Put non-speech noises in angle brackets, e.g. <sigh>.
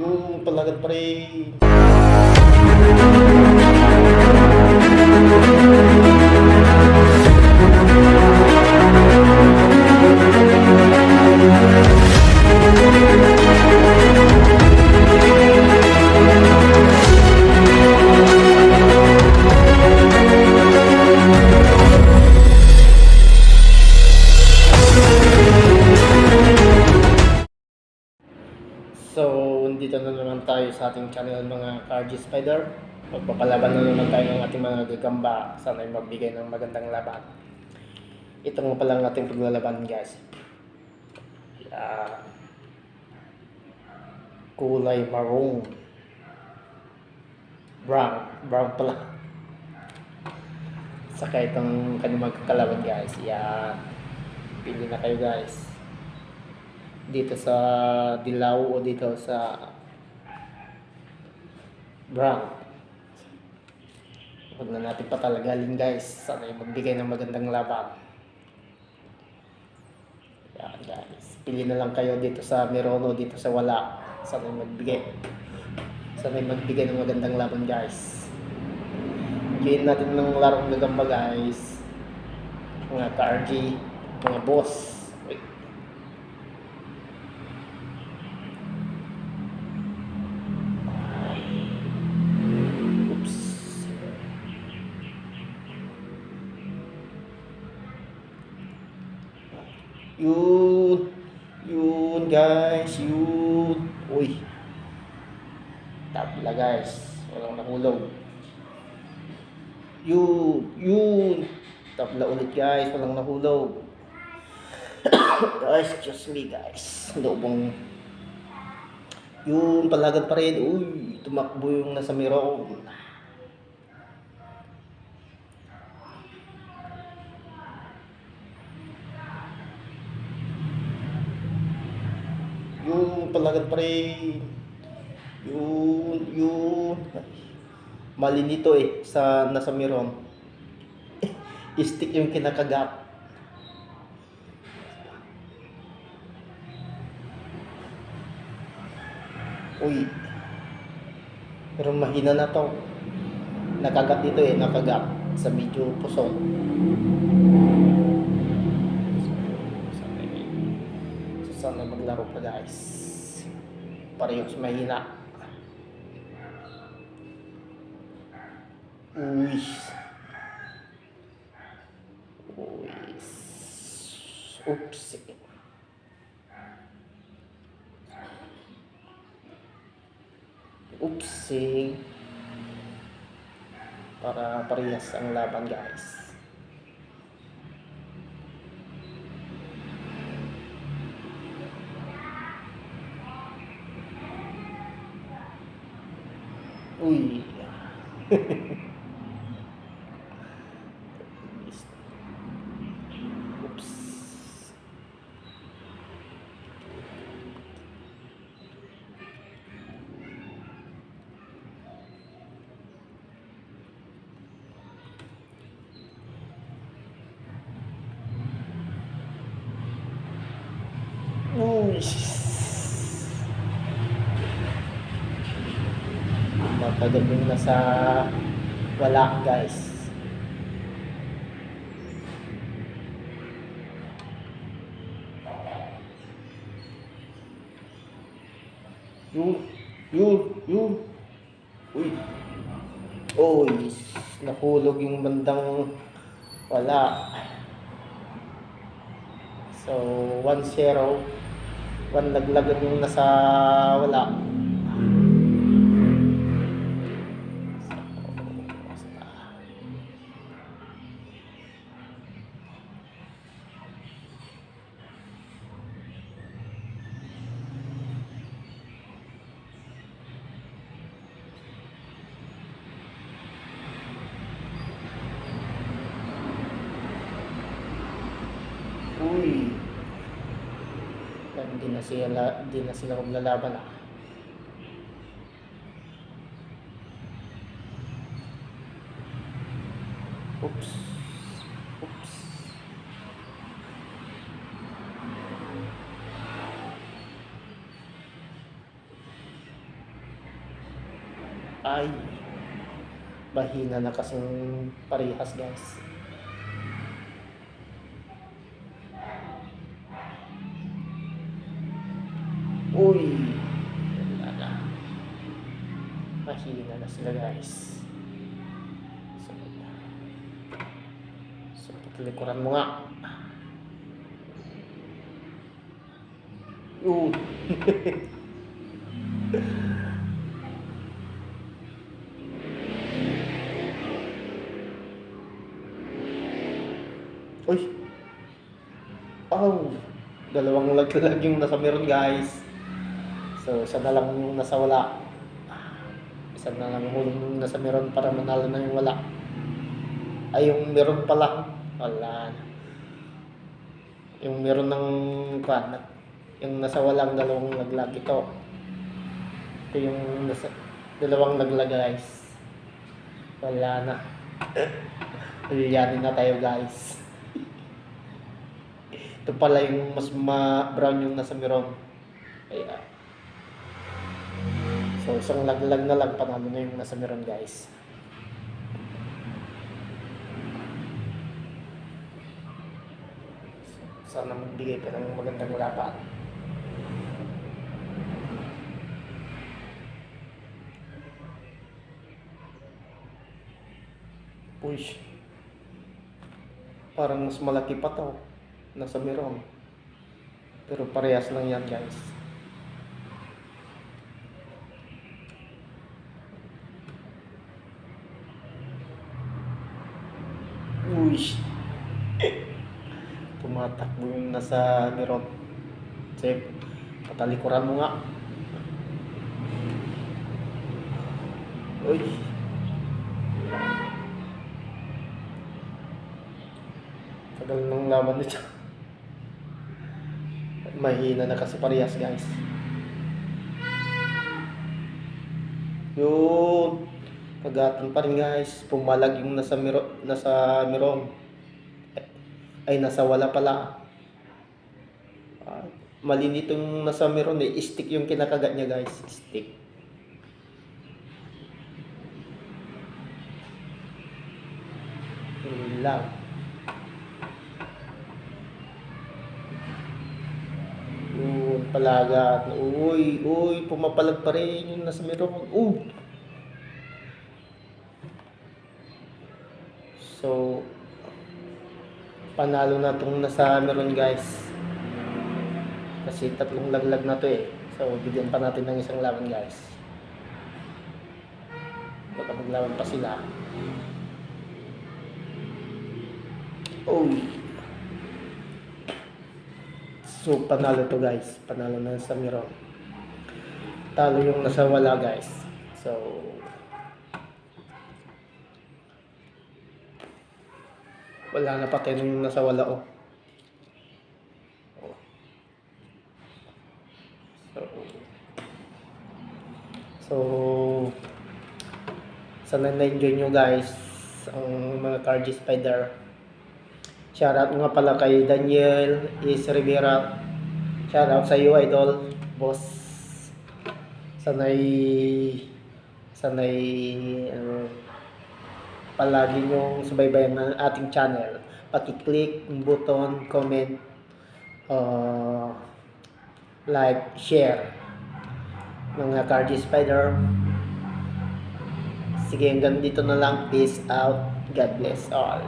yung palagat pre. Ating channel mga RG Spider. Magpapalaban na naman tayo ng ating mga gagamba. Sana ay magbigay ng magandang laban. Ito nga pala ang ating paglalaban guys. Yan. kulay maroon. Brown. Brown pala. Saka itong kanyang magkakalaban guys. Yan. Pili na kayo guys dito sa dilaw o dito sa brown. Huwag na natin patalagalin guys. Sana ay magbigay ng magandang laban. Yan guys. Pili na lang kayo dito sa meron o dito sa wala. Sana ay magbigay. Sana ay magbigay ng magandang laban guys. Gain natin ng larong gagamba guys. Mga ka-RG, mga boss. Wait. Oops. Yun. Yun guys. Yun. Uy. Tabla guys. Walang nahulog. Yun. Yun. Tabla ulit guys. Walang nahulog. <coughs> guys, just me guys. Loobong yung palagad pa rin, uy, tumakbo yung nasa miro. Pa rin. Yun, yun. Mali nito eh, sa nasa miron. Stick yung kinakagat. Uy. Pero mahina na to. Nakagat dito eh, nakagat sa medyo pusong. So, sana maglaro pa guys. Parehos mahina. Uy. Uy. Oops. Oopsie. Para parehas ang laban guys. Uy. Oops. Matagal yung nasa wala guys. Yun, yun, yun. Uy. Uy, nahulog yung bandang wala. So, 1-0. One laglagan yung nasa wala. Uy. Hindi na sila, hindi na sila maglalaban ah. Oops. Oops. Ay. Bahina na kasing parehas guys. Uy. Wala na. Mahina na sila guys. So, so patalikuran mo nga. Uy. <laughs> Uy. Oh. Dalawang laglag yung nasa meron guys. So, isa na lang yung nasa wala. Isa na lang yung nasa meron para manalo na yung wala. Ay, yung meron pala. Wala na. Yung meron ng kwan, yung nasa walang dalawang laglag ito. Ito yung nasa dalawang laglag guys. Wala na. Liyanin na tayo guys. Ito pala yung mas ma-brown yung nasa meron. Ayan. So, isang laglag na lang panalo na yung nasa meron guys. Sana magbigay ka ng magandang laban. Push. Parang mas malaki pa to. Nasa meron. Pero parehas lang yan guys. Uy. Tumatakbo yung nasa meron. Check. Patalikuran mo nga. Uy. Tagal ng laban nito. <laughs> Mahina na kasi parehas guys. Yun. Kagatan pa rin guys. Pumalag yung nasa miro, nasa mirong. Ay, nasa wala pala. Ah, mali nitong nasa meron eh. Stick yung kinakagat niya guys. Stick. Yun lang. Yun, palagat. Uy, uy, pumapalag pa rin yung nasa meron. Uh! So, panalo na itong nasa meron guys. Kasi tatlong laglag na to eh. So, bigyan pa natin ng isang laban guys. Baka maglaban pa sila. Uy! So, panalo to guys. Panalo na sa meron. Talo yung nasa wala guys. So, wala na patay na yung nasa wala oh. So, so sana na-enjoy nyo guys ang mga Cardi Spider. Shoutout nga pala kay Daniel Is Rivera. Shoutout sa iyo idol, boss. Sanay sanay ano, palagi nyong subaybayan ng ating channel. Paki-click yung button, comment, uh, like, share. Mga Cardi Spider. Sige, hanggang dito na lang. Peace out. God bless all.